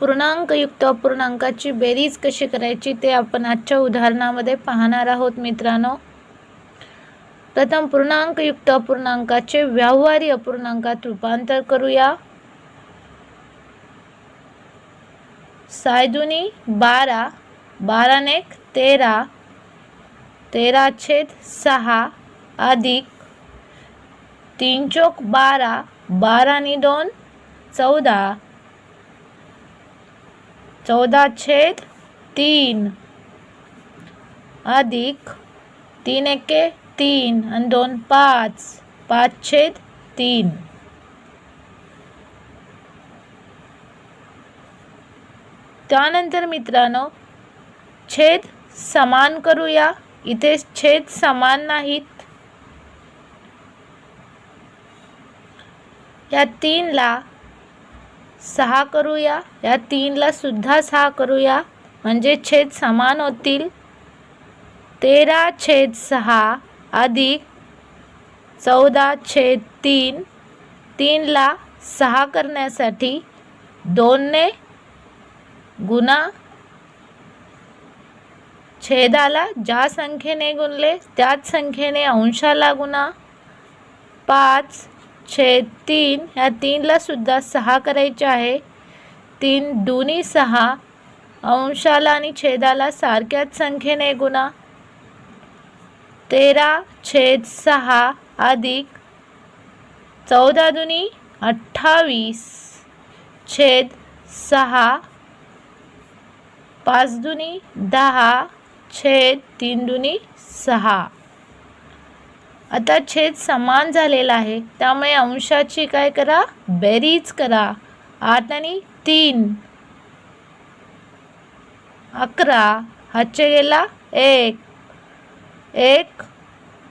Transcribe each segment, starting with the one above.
पूर्णांकयुक्त अपूर्णांकाची बेरीज कशी करायची ते आपण आजच्या उदाहरणामध्ये पाहणार आहोत मित्रांनो. प्रथम पूर्णांकयुक्त अपूर्णांकाचे व्यावहारी अपूर्णांकात रूपांतर करूया. सायदुनी बारा बारानेक तेरा तेरा छेद सहा अधिक तीन चोक बारा बारानी दोन चौदा चौदा छेद तीन. अधिक तीन एके तीन आणि दोन पाच. पाच छेद तीन. त्यानंतर मित्रांनो छेद समान करूया. इथे छेद समान नाहीत. या तीनला सहा करूया. या तीनला सुद्धा सहा करूया. म्हणजे छेद समान होतील. तेरा छेद सहा अधिक चौदा छेद तीन. तीनला सहा करण्यासाठी दोनने गुणा छेदाला ज्या संख्येने गुणले त्याच संख्येने अंशाला गुणा. पाच छेद तीन ह्या तीनला सुद्धा सहा करायचे आहे. तीन दोन्ही सहा अंशाला आणि छेदाला सारख्याच संख्येने गुणा. तेरा छेद सहा अधिक चौदा दुनी अठ्ठावीस छेद सहा पाच दुनी दहा छेद तीन दुनी सहा. आता छेद समान झालेला आहे. त्यामुळे अंशाची काय करा? बेरीज करा. आठ आणि तीन. अकरा. हातचे गेला? एक. एक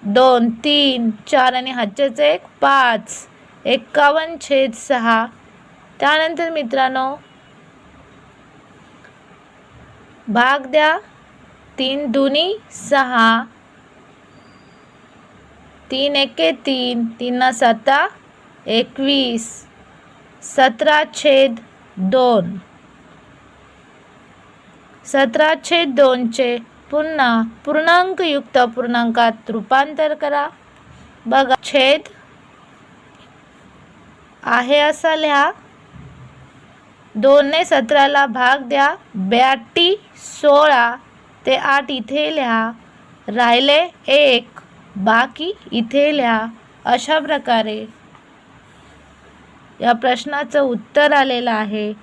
दोन तीन चार आणि हातचेच एक पाच. एक्कावन्न छेद सहा. त्यानंतर मित्रांनो भाग द्या. तीन दुनी सहा. तीन एके तीन तीन सत्ता एकवीस सतरा छेद दोन. सतरा छेद दोनचे पुन्हा पूर्णांकयुक्त पूर्णांकात रूपांतर करा. बघा छेद आहे असा लिहा. दोनने सतराला भाग द्या. ब्याटी सोळा ते आठ इथे लिहा. राहिले एक बाकी इथे लिहा अशा प्रकारे या प्रश्नाचं उत्तर आलेलं आहे.